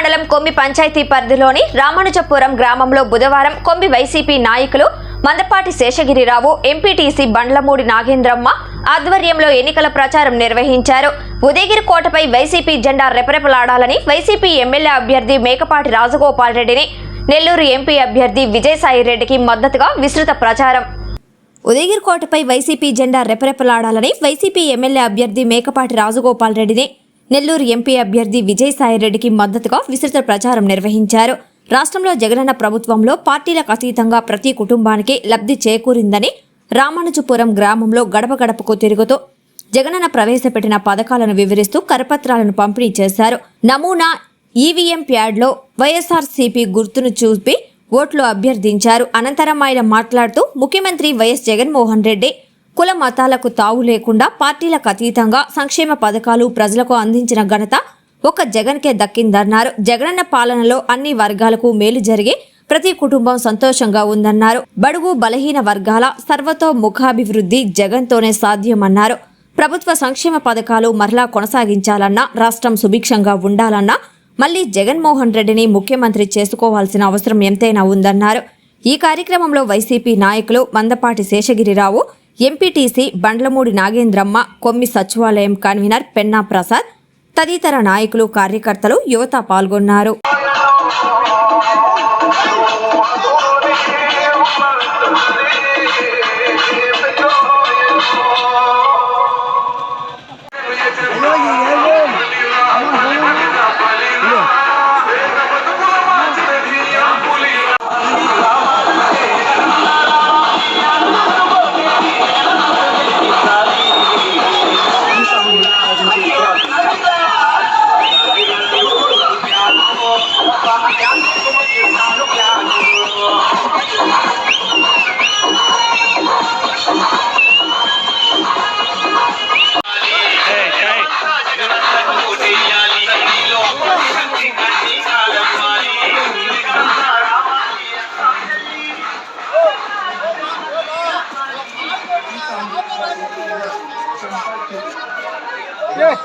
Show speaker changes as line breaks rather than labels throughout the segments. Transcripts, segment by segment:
మండలం కొమ్మి పంచాయతీ పరిధిలోని రామానుజపురం గ్రామంలో బుధవారం కొమ్మి వైసీపీ నాయకులు మందపాటి శేషగిరిరావు ఎంపీటీసీ బండ్లమూడి నాగేంద్రమ్మ ఆధ్వర్యంలో ఎన్నికల ప్రచారం నిర్వహించారు. ఉదయగిరి కోటపై వైసీపీ జెండా రెపరెపలాడాలని వైసీపీ ఎమ్మెల్యే అభ్యర్థి మేకపాటి రాజగోపాల్ రెడ్డిని నెల్లూరు ఎంపీ అభ్యర్థి విజయసాయి రెడ్డికి మద్దతుగా విస్తృత ప్రచారం. ఉదయగిరి కోటపై వైసీపీ జెండా రెపరెపలాడాలని వైసీపీ ఎమ్మెల్యే అభ్యర్థి మేకపాటి రాజగోపాల్ రెడ్డిని నెల్లూరు ఎంపీ అభ్యర్థి విజయసాయిరెడ్డికి మద్దతుగా విస్తృత ప్రచారం నిర్వహించారు. రాష్ట్రంలో జగనన్న ప్రభుత్వంలో పార్టీలకు అతీతంగా ప్రతి కుటుంబానికి లబ్ధి చేకూరిందని రామానుజపురం గ్రామంలో గడప గడపకు తిరుగుతూ జగనన్న ప్రవేశపెట్టిన పథకాలను వివరిస్తూ కరపత్రాలను పంపిణీ చేశారు. నమూనా ఈవీఎం ప్యాడ్లో వైఎస్ఆర్సీపీ గుర్తును చూపి ఓట్లు అభ్యర్థించారు. అనంతరం ఆయన మాట్లాడుతూ ముఖ్యమంత్రి వైఎస్ జగన్మోహన్ రెడ్డి కుల మతాలకు తావు లేకుండా పార్టీలకు అతీతంగా సంక్షేమ పథకాలు ప్రజలకు అందించిన ఘనత ఒక జగన్కే దక్కిందన్నారు. జగనన్న పాలనలో అన్ని వర్గాలకు మేలు జరిగి ప్రతి కుటుంబం సంతోషంగా ఉందన్నారు. బడుగు బలహీన వర్గాల సర్వతోముఖాభివృద్ధి జగన్తోనే సాధ్యమన్నారు. ప్రభుత్వ సంక్షేమ పథకాలు మరలా కొనసాగించాలన్నా రాష్ట్రం సుభిక్షంగా ఉండాలన్నా మళ్ళీ జగన్మోహన్ రెడ్డిని ముఖ్యమంత్రి చేసుకోవాల్సిన అవసరం ఎంతైనా ఉందన్నారు. ఈ కార్యక్రమంలో వైసీపీ నాయకులు మందపాటి శేషగిరిరావు ఎంపీటీసీ బండ్లమూడి నాగేంద్రమ్మ కొమ్మి సచివాలయం కన్వీనర్ పెన్నా ప్రసాద్ తదితర నాయకులు కార్యకర్తలు యువత పాల్గొన్నారు. Oi!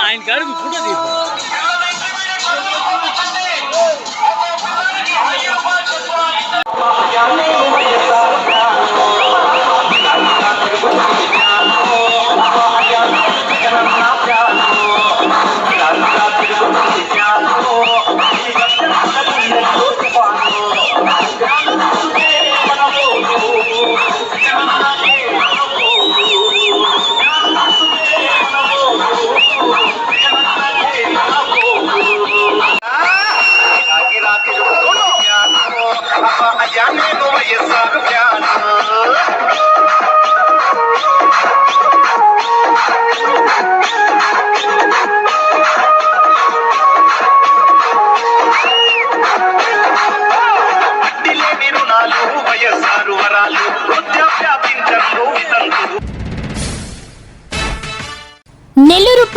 ఆయన గారు ఫోటో
తీసుకో